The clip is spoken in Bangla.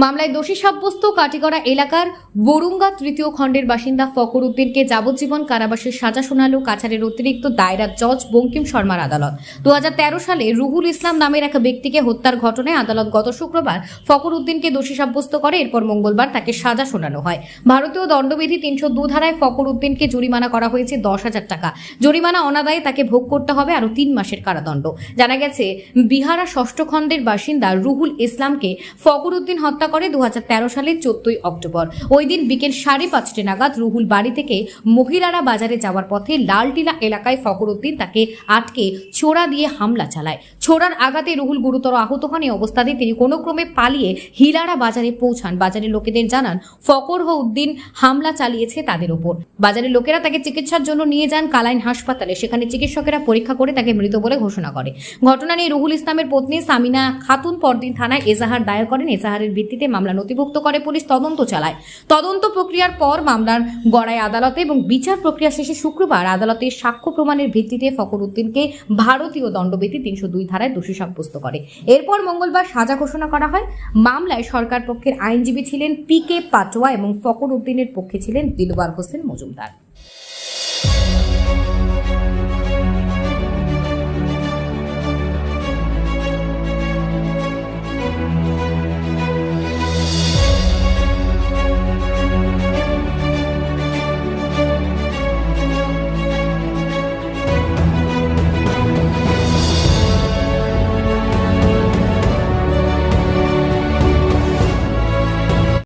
মামলায় দোষী সাব্যস্ত কাটিগড়া এলাকার বরুঙ্গা তৃতীয় খণ্ডের বাসিন্দা ফকর উদ্দিনকে যাবজ্জীবন কারাবাসের সাজা শোনালো কাছাড়ের অতিরিক্ত দায়রা জজ বঙ্কিম শর্মার আদালত। দুহাজার তেরো সালে রুহুল ইসলাম নামের এক ব্যক্তিকে হত্যার ঘটনায় আদালত গত শুক্রবার ফকর উদ্দিনকে দোষী সাব্যস্ত করে, এরপর মঙ্গলবার তাকে সাজা শোনানো হয়। ভারতীয় দণ্ডবিধি তিনশো দু ধারায় ফকর উদ্দিনকে জরিমানা করা হয়েছে দশ হাজার টাকা। জরিমানা অনাদায়ে তাকে ভোগ করতে হবে আরও তিন মাসের কারাদণ্ড। জানা গেছে, বিহারা ষষ্ঠ খণ্ডের বাসিন্দা রুহুল ইসলামকে ফকর উদ্দিন হত্যা করে দু হাজার তেরো সালের চোদ্দই অক্টোবর। ওই দিন বিকেল সাড়ে পাঁচটা নাগাদ রুহুল বাড়ি থেকে মহিলারা বাজারে যাওয়ার পথে লালটিলা এলাকায় ফকর উদ্দিন তাকে আটকে ছোড়া দিয়ে হামলা চালায়। ছোড়ার আঘাতে রুহুল গুরুতর আহত হন। এই অবস্থাতে তিনি কোনো ক্রমে পালিয়ে হিলারা বাজারে পৌঁছান। বাজারের লোকেদের জানান ফকর উদ্দিন হামলা চালিয়েছে তাদের ওপর। বাজারের লোকেরা তাকে চিকিৎসার জন্য নিয়ে যান কালাইন হাসপাতালে। সেখানে চিকিৎসকেরা পরীক্ষা করে তাকে মৃত বলে ঘোষণা করে। ঘটনা নিয়ে রুহুল ইসলামের পত্নী সামিনা খাতুন পরদিন থানায় এজাহার দায়ের করেন। এজাহারের ভিত্তিতে মামলা নথিভুক্ত করে পুলিশ তদন্ত চালায়। তদন্ত প্রক্রিয়ার পর মামলার গড়াই আদালতে এবং বিচার প্রক্রিয়া শেষে শুক্রবার আদালতে সাক্ষ্য প্রমাণের ভিত্তিতে ফকর উদ্দিনকে ভারতীয় দণ্ডবিধি তিনশো দুই ধারায় দোষী সাব্যস্ত করে। এরপর মঙ্গলবার সাজা ঘোষণা করা হয়। মামলায় সরকার পক্ষের আইনজীবী ছিলেন পি কে পাটোয়া এবং ফকর উদ্দিনের পক্ষে ছিলেন দিলবার হোসেন মজুমদার।